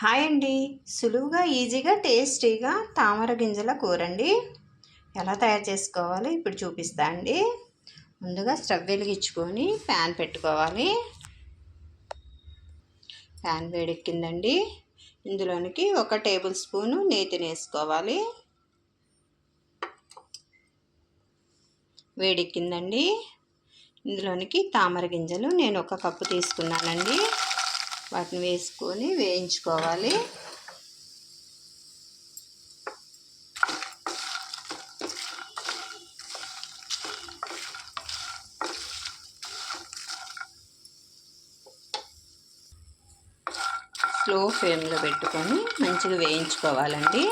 Hi అండి. సులువుగా ఈజీగా టేస్టీగా తామర గింజల కూర అండి ఎలా తయారు చేసుకోవాలో? ఇప్పుడు చూపిస్తా అండి. ముందుగా స్టవ్ వెలిగించుకొని ప్యాన్ పెట్టుకోవాలి. ప్యాన్ వేడెక్కిందండి. ఇందులోనికి ఒక టేబుల్ స్పూను నేతిని వేసుకోవాలి. వేడెక్కిందండి. ఇందులోనికి తామర గింజలు నేను ఒక కప్పు తీసుకున్నానండి. వాటిని వేసుకొని వేయించుకోవాలి. స్లో ఫ్లేమ్లో పెట్టుకొని మంచిగా వేయించుకోవాలండి.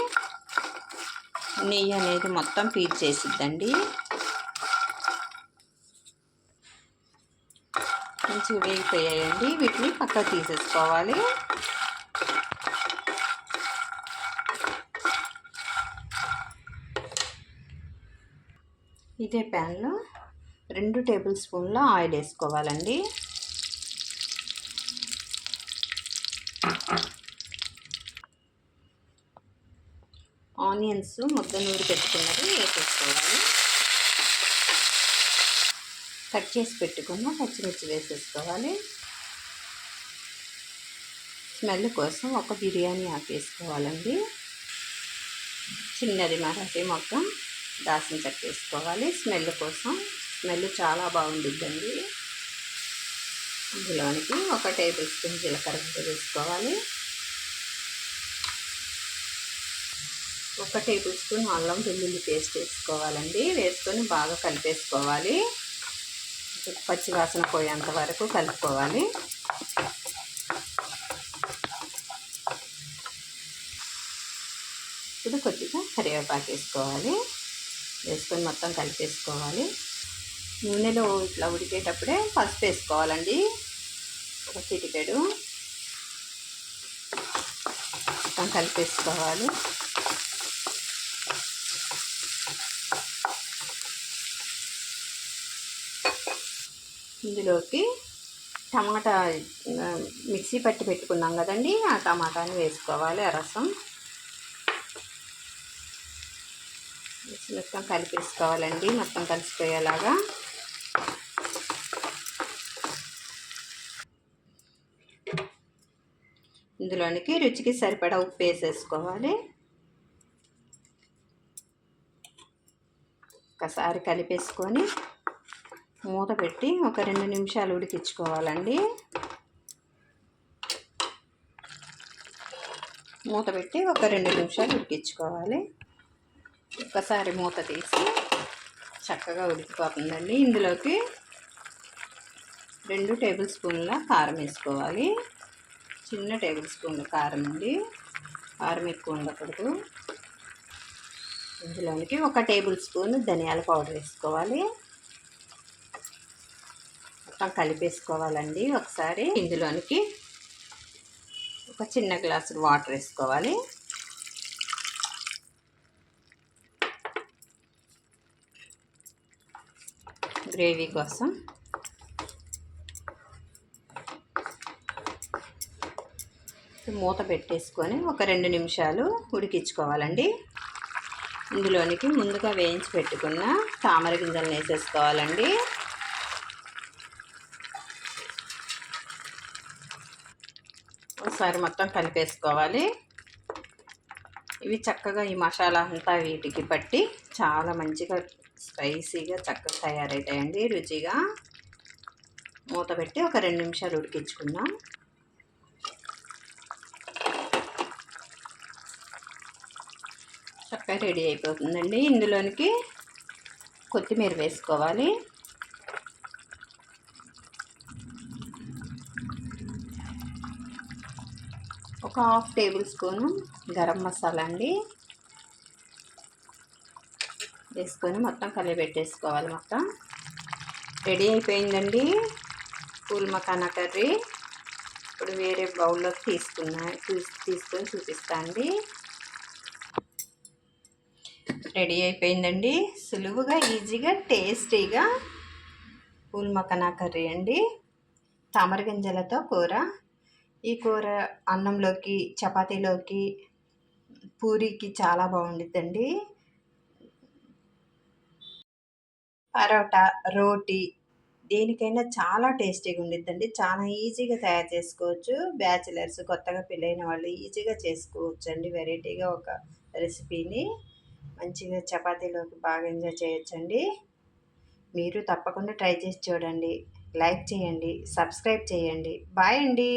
నెయ్యి అనేది మొత్తం పీల్చేసిద్దండి మంచిగా వేగిపోయాయండి. వీటిని పక్కకు తీసేసుకోవాలి. ఇదే ప్యాన్లో రెండు టేబుల్ స్పూన్ల ఆయిల్ వేసుకోవాలండి. ఆనియన్స్ ముద్ద నూరి పెట్టుకున్నది వేసేసుకోవాలి. కట్ చేసి పెట్టుకున్న పచ్చిమిర్చి వేసేసుకోవాలి. స్మెల్ కోసం ఒక బిర్యానీ ఆకు వేసుకోవాలండి చిన్నది మరాఠీ మొక్క దాసిన చెక్క వేసుకోవాలి. స్మెల్ కోసం స్మెల్ చాలా బాగుంటుందండి అందులోనికి ఒక టేబుల్ స్పూన్ జీలకర్ర వేసుకోవాలి. ఒక టేబుల్ స్పూన్ అల్లం వెల్లుల్లి పేస్ట్ వేసుకోవాలండి. వేసుకొని బాగా కలిపేసుకోవాలి. పచ్చి వాసన పోయేంత వరకు కలుపుకోవాలి. ఇప్పుడు కొద్దిగా కరివేపాకు వేసుకోవాలి. వేసుకొని మొత్తం కలిపేసుకోవాలి. నూనెలో ఇట్లా ఉడికేటప్పుడే పసుపు వేసుకోవాలండి. ఒక చిటికెడు. మొత్తం కలిపేసుకోవాలి. ఇందులోకి టమాటా మిక్సీ పట్టి పెట్టుకున్నాం కదండి. ఆ టమాటాని వేసుకోవాలి రసం. మొత్తం కలిపేసుకోవాలండి మొత్తం కలిసిపోయేలాగా. ఇందులోనికి రుచికి సరిపడా ఉప్పు వేసేసుకోవాలి. ఒకసారి కలిపేసుకొని మూత పెట్టి ఒక రెండు నిమిషాలు ఉడికించుకోవాలండి. మూత పెట్టి ఒక రెండు నిమిషాలు ఉడికించుకోవాలి. ఒకసారి మూత తీసి చక్కగా ఉడికిపోతుందండి. ఇందులోకి రెండు టేబుల్ స్పూన్ల కారం వేసుకోవాలి. చిన్న టేబుల్ స్పూన్ల కారం అండి. కారం ఎక్కువ ఉండకూడదు. ఇందులోనికి ఒక టేబుల్ స్పూన్ ధనియాల పౌడర్ వేసుకోవాలి. మొత్తం కలిపేసుకోవాలండి ఒకసారి. ఇందులోనికి ఒక చిన్న గ్లాసు వాటర్ వేసుకోవాలి. గ్రేవీ కోసం మూత పెట్టేసుకొని ఒక రెండు నిమిషాలు ఉడికించుకోవాలండి. ఇందులోనికి ముందుగా వేయించి పెట్టుకున్న తామర గింజలను వేసేసుకోవాలండి. ఒకసారి మొత్తం కలిపేసుకోవాలి. ఇవి చక్కగా ఈ మసాలా అంతా వీటికి పట్టి చాలా మంచిగా స్పైసీగా చక్కగా తయారవుతాయండి రుచిగా మూత పెట్టి ఒక రెండు నిమిషాలు ఉడికించుకుందాం. చక్కగా రెడీ అయిపోతుందండి. ఇందులోనికి కొత్తిమీర వేసుకోవాలి. ఒక half tablespoon garam masala అండి. వేసుకొని మొత్తం కలిపెట్టేసుకోవాలి మొత్తం. రెడీ అయిపోయిందండి పూల్ మకానా కర్రీ. ఇప్పుడు వేరే బౌల్లోకి తీసుకున్నా తీసుకొని చూపిస్తా అండి. రెడీ అయిపోయిందండి. సులువుగా ఈజీగా టేస్టీగా పూల్ మకానా కర్రీ అండి. తామర గింజలతో కూర ఈ కూర అన్నంలోకి చపాతీలోకి పూరీకి చాలా బాగుండిద్దండి. పరోటా రోటీ దేనికైనా చాలా టేస్టీగా ఉండిద్దండి. చాలా ఈజీగా తయారు చేసుకోవచ్చు. బ్యాచిలర్స్ కొత్తగా పెళ్ళైన వాళ్ళు ఈజీగా చేసుకోవచ్చు అండి వెరైటీగా ఒక రెసిపీని. మంచిగా చపాతీలోకి బాగా ఎంజాయ్ చేయొచ్చండి. మీరు తప్పకుండా ట్రై చేసి చూడండి. లైక్ చేయండి. సబ్స్క్రైబ్ చేయండి. బాయ్ అండి.